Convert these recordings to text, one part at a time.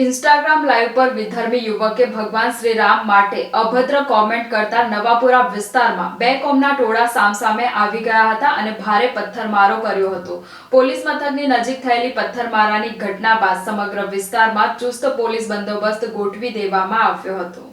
Instagram live પર વિધર્મી યુવકે ભગવાન શ્રી રામ માટે અભદ્ર કોમેન્ટ કરતા નવાપુરા વિસ્તારમાં બે કોમના ટોળા સામસામે આવી ગયા હતા અને ભારે પથ્થરમારો કર્યો હતો. પોલીસ મથકની નજીક થયેલી પથ્થરમારાની ઘટના બાદ સમગ્ર વિસ્તારમાં ચુસ્ત પોલીસ બંદોબસ્ત ગોઠવી દેવામાં આવ્યો હતો.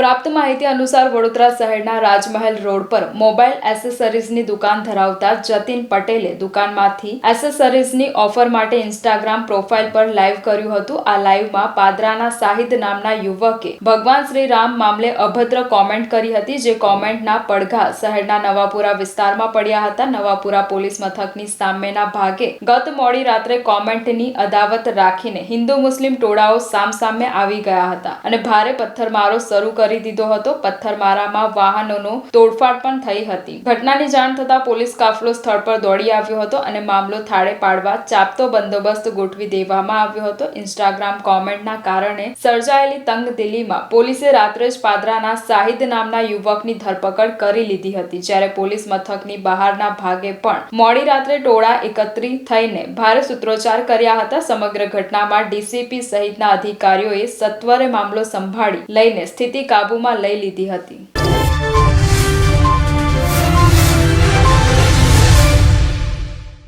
પ્રાપ્ત માહિતી અનુસાર વડોદરા શહેરના રાજમહેલ રોડ પર મોબાઈલ એસેસરીઝની દુકાન ધરાવતા જતીન પટેલે દુકાનમાંથી એસેસરીઝની ઓફર માટે ઇન્સ્ટાગ્રામ પ્રોફાઇલ પર લાઈવ કર્યું હતું. આ લાઈવમાં પાદરાના શાહિદ નામના યુવકે ભગવાન શ્રી રામ મામલે અભદ્ર કોમેન્ટ કરી હતી, જે કોમેન્ટના પડઘા શહેરના નવાપુરા વિસ્તારમાં પડ્યા હતા. નવાપુરા પોલીસ મથકની સામેના ભાગે ગત મોડી રાત્રે કોમેન્ટની અદાવત રાખીને હિન્દુ મુસ્લિમ ટોળાઓ સામસામે આવી ગયા હતા અને ભારે પથ્થરમારો શરૂ કરી દીધો હતો. પથ્થરમારામાં વાહનોનો તોડફાડ પણ થઈ હતી. ઘટનાની જાણ થતાં પોલીસ કાફલો સ્થળ પર દોડી આવ્યો હતો અને મામલો થાળે પાડવા ચાપતો બંદોબસ્ત ગોઠવી દેવામાં આવ્યો હતો. ઇન્સ્ટાગ્રામ કોમેન્ટના કારણે સર્જાયેલી તંગદિલીમાં પોલીસે રાત્રે જ પાદરાના શાહિદ નામના યુવકની ધરપકડ કરી લીધી હતી. જ્યારે પોલીસ મથકની બહારના ભાગે પણ મોડી રાત્રે ટોળા એકત્રિત થઈને ભારે સૂત્રોચ્ચાર કર્યા હતા. સમગ્ર ઘટનામાં ડીસીપી સહિતના અધિકારીઓએ સત્વરે મામલો સંભાળી લઈને સ્થિતિ કાબૂમાં લઈ લીધી હતી.